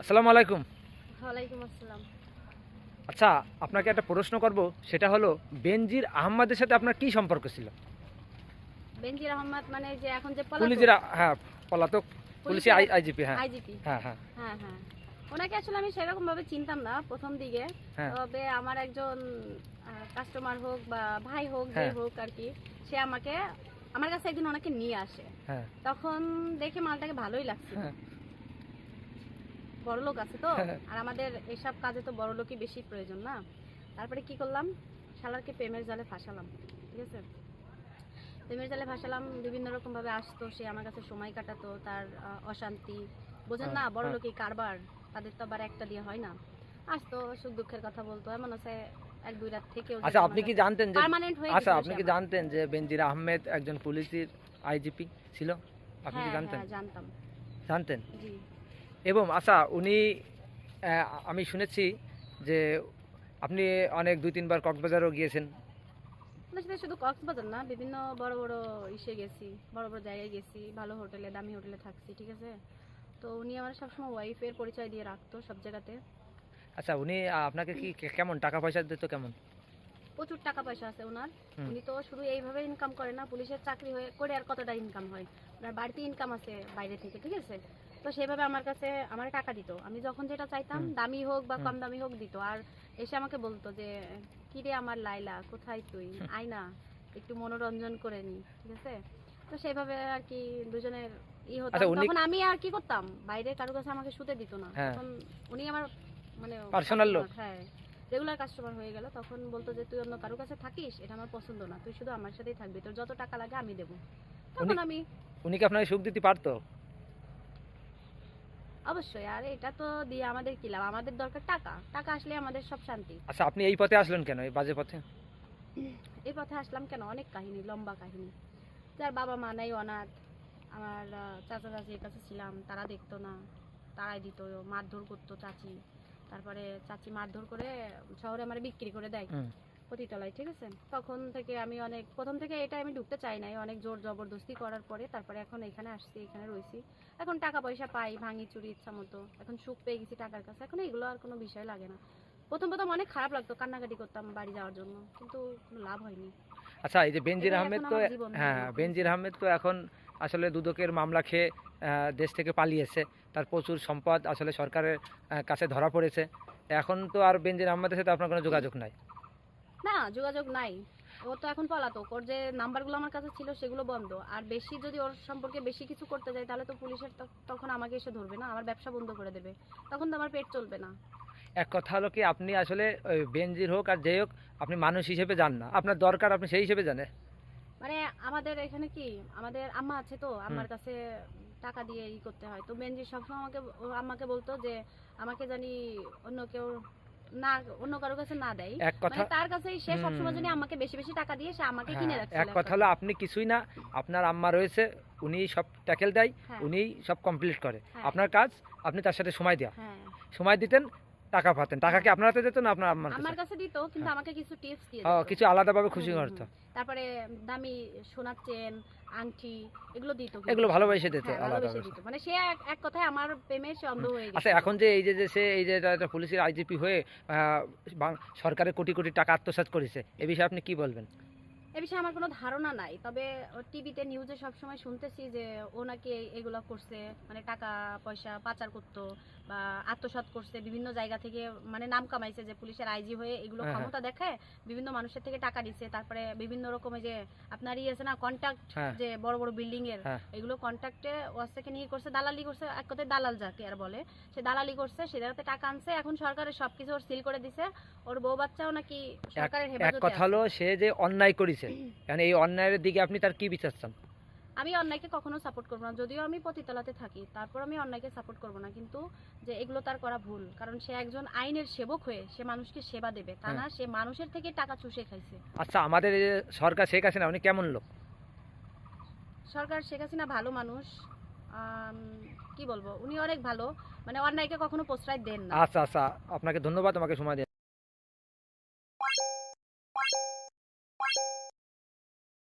আসসালামু আলাইকুম। ওয়ালাইকুম আসসালাম। আচ্ছা আপনাকে একটা প্রশ্ন করব সেটা হলো বেনজির আহমদের সাথে আপনার কি সম্পর্ক ছিল? বেনজির আহমদ মানে যে এখন যে পুলিশের হ্যাঁ পলাতক পুলিশে আইজিপি হ্যাঁ। আইজিপি। হ্যাঁ হ্যাঁ। হ্যাঁ হ্যাঁ। ওনাকে আসলে আমি সেরকম ভাবে চিনতাম না প্রথম দিকে। হ্যাঁ। তবে আমার একজন কাস্টমার হোক বা ভাই হোক যে। হোক আর কি সে আমাকে আমার কাছে একদিন ওনাকে নিয়ে আসে। তখন দেখে মালটাকে ভালোই লাগছে হ্যাঁ বড় লোক আছে তো? হ্যাঁ। আর আমাদের এসব কাজে তো বড় লোকই বেশি প্রয়োজন না? তারপরে কি করলাম? শালারকে প্রেমের জালে ফাঁসালাম ঠিক আছে? প্রেমের জালে ফাঁসালাম বিভিন্ন রকম ভাবে আসতো সে আমার কাছে সময় কাটাতো তার অশান্তি। বোঝেন না হ্যাঁ, বড় হ্যাঁ। লোকই কারবার তাদের তো আবার একটা দিয়ে হয় না। আসতো সুখ দুঃখের কথা বলতো এমন আছে এক দুই রাত থেকেও আচ্ছা আপনি কি জানতেন যে পার্মানেন্ট হয়ে আচ্ছা আপনি কি জানতেন যে বেনজির আহমেদ একজন পুলিশের আইজিপি ছিল? আপনি কি জানতেন? হ্যাঁ জানতাম। জানতেন? জি। এবং আচ্ছা উনি আমি শুনেছি যে আপনি অনেক দুই তিনবার কক্সবাজারও গিয়েছেন। শুধু কক্সবাজার না বিভিন্ন বড় বড় ইসে গেছি বড় বড় জায়গায় গেছি ভালো হোটেলে দামি হোটেলে থাকছি ঠিক আছে? তো উনি আমার সবসময় ওয়াইফের পরিচয় দিয়ে রাখতো সব জায়গাতে। আচ্ছা উনি আপনাকে কি কেমন? টাকা পয়সা দিত কেমন? প্রচুর টাকা পয়সা আছে ওনার। উনি তো শুধু এইভাবে ইনকাম করে না পুলিশের চাকরি হয়ে করে আর কতটা ইনকাম হয়? ওনার বাড়তি ইনকাম আছে বাইরে থেকে ঠিক আছে? তো সেভাবে আমার কাছে আমার টাকা দিত। আমি যখন যেটা চাইতাম দামি হোক বা কম দামি হোক দিত। আর এসে আমাকে বলতো যে কিরে আমার লাইলা কোথায় তুই? হুম। আয় না একটু মনোরঞ্জন করে নি। ঠিক আছে? তো সেভাবে আর কি দুজনের ই হতো আচ্ছা, তখন আমি আর কি করতাম? বাইরে কারও কাছে আমাকে শুতে দিত না। হ্যাঁ। তখন উনি আমার মানে Personal লোক? হ্যাঁ রেগুলার কাস্টমার হয়ে গেল। তখন বলতো যে তুই অন্য কারও কাছে থাকিস? এটা আমার পছন্দ না। তুই শুধু আমার সাথেই থাকবি। তোর যত টাকা লাগে আমি দেবো। তখন আমি উনি কি আপনাকে সুখ দিতে পারতো? অবশ্যই আর এটা তো দিয়ে আমাদের কি লাভ? আমাদের দরকার টাকা। টাকা আসলে আমাদের সব শান্তি। আচ্ছা আপনি এই পথে আসলেন কেন? এই বাজে পথে? এই পথে আসলাম কেন? অনেক কাহিনী লম্বা কাহিনী। যার বাবা মা নাই অনাথ। আমার চাচা চাচির কাছে ছিলাম তারা দেখতো না। তারাই দিত মারধর করতো চাচি। তারপরে চাচি মারধর করে শহরে আমার বিক্রি করে দেয়। হুম। পতিতলায় ঠিক আছে? তখন থেকে আমি অনেক প্রথম থেকে এটা আমি ঢুকতে চাই নাই। অনেক জোর জবরদস্তি করার পরে তারপরে এখন এখানে আসছি এখানে রয়েছি এখন টাকা পয়সা পাই ভাঙি চুরি ইচ্ছা মতো। এখন সুখ পেয়ে গেছি টাকার কাছে। এখন এগুলো আর কোনো বিষয় লাগে না। প্রথম প্রথম অনেক খারাপ লাগতো কান্নাকাটি করতাম বাড়ি যাওয়ার জন্য। কিন্তু কোনো লাভ হয়নি। আচ্ছা এই যে বেনজির আহমেদ তো হ্যাঁ। বেনজির আহমেদ তো এখন আসলে দুদকের মামলা খেয়ে দেশ থেকে পালিয়েছে। তার প্রচুর সম্পদ আসলে সরকারের কাছে ধরা পড়েছে। এখন তো আর বেনজির আহমেদের সাথে আপনার কোনো যোগাযোগ নাই। না যোগাযোগ নাই। ও তো এখন পলাতক। ওর যে নাম্বারগুলো আমার কাছে ছিল সেগুলো বন্ধ। আর বেশি যদি ওর সম্পর্কে বেশি কিছু করতে যাই তাহলে তো পুলিশের তখন আমাকে এসে ধরবে না আমার ব্যবসা বন্ধ করে দেবে। তখন তো আমার পেট চলবে না। এক কথা হলো কি আপনি আসলে বেনজির হোক আর যেই হোক আপনি মানুষ হিসেবে যান না। আপনার দরকার আপনি সেই হিসেবে জানেন। মানে আমাদের এখানে কি আমাদের আম্মা আছে তো আম্মার কাছে টাকা দিয়ে ই করতে হয়। তো বেনজি সবসময় আমাকে ও আম্মাকে বলতো যে আমাকে জানি অন্য কেউ না অন্য কারও কাছে না দেয়। এক কথা মানে তার কাছেই সে সবসময় আমাকে বেশি বেশি টাকা দিয়ে সে আমাকে কিনে হ্যাঁ, রাখছে এক কথা হলো আপনি কিছুই না আপনার আম্মা রয়েছে উনি সব ট্যাকেল দেয় হ্যাঁ। উনি সব কমপ্লিট করে। হ্যাঁ। আপনার কাজ আপনি তার সাথে সময় দেওয়া সময় দিতেন টাকা পাতেন। টাকা কি আপনার হাতে যেত না আপনার আমার কাছে? দিত কিন্তু আমাকে কিছু টিপস দিয়ে দিত। কিছু আলাদাভাবে খুশি করতো। তারপরে দামি সোনার চেন আংটি এগুলো দিত এগুলো ভালোবেসে দিত হ্যাঁ, আলাদা মানে সে এক- কথায় আমার প্রেমে সে অন্ধ হয়ে আচ্ছা এখন যে এই যে যে সে এই যে পুলিশের আইজিপি হয়ে সরকারের কোটি কোটি টাকা আত্মসাৎ করেছে এ বিষয়ে আপনি কি বলবেন? এ বিষয়ে আমার কোনো ধারণা নাই। তবে টিভিতে নিউজে সবসময় শুনতেছি যে ও নাকি এগুলো করছে মানে টাকা পয়সা পাচার করতো বা আত্মসাৎ করছে বিভিন্ন জায়গা থেকে মানে নাম কামাইছে যে পুলিশের আইজি হয়ে এগুলো হ্যাঁ, হ্যাঁ। ক্ষমতা দেখায় বিভিন্ন মানুষের থেকে টাকা দিচ্ছে তারপরে বিভিন্ন রকমের যে আপনার ইয়ে আছে না কন্ট্যাক্ট যে বড় বড় বিল্ডিং এর হ্যাঁ। এগুলো কন্ট্রাক্টে ওয়াস থেকে নিয়ে করছে দালালি করছে এক কথায় দালাল যাকে আর বলে। সে দালালি করছে সে জায়গাতে টাকা আনছে এখন সরকারের সবকিছু ওর সিল করে দিছে। ওর বউ বাচ্চাও নাকি সরকারের এক কথা হলো সে যে অন্যায় করেছে মানে এই অন্যায়ের দিকে আপনি তার কি বিচার চান? আমি অন্যায়কে কখনো সাপোর্ট করব না। যদিও আমি পতিতলাতে থাকি তারপর আমি অন্যায়কে সাপোর্ট করব না। কিন্তু যে এগুলো তার করা ভুল কারণ সে একজন আইনের সেবক হয়ে সে মানুষকে সেবা দেবে। তা না সে মানুষের থেকে টাকা চুষে খাইছে। আচ্ছা আমাদের এই যে সরকার শেখ হাসিনা উনি কেমন লোক? সরকার শেখ হাসিনা ভালো মানুষ আম, কি বলব? উনি অনেক ভালো মানে অন্যায়কে কখনো প্রশ্রয় দেন না। আচ্ছা আচ্ছা আপনাকে ধন্যবাদ আমাকে সময় দেন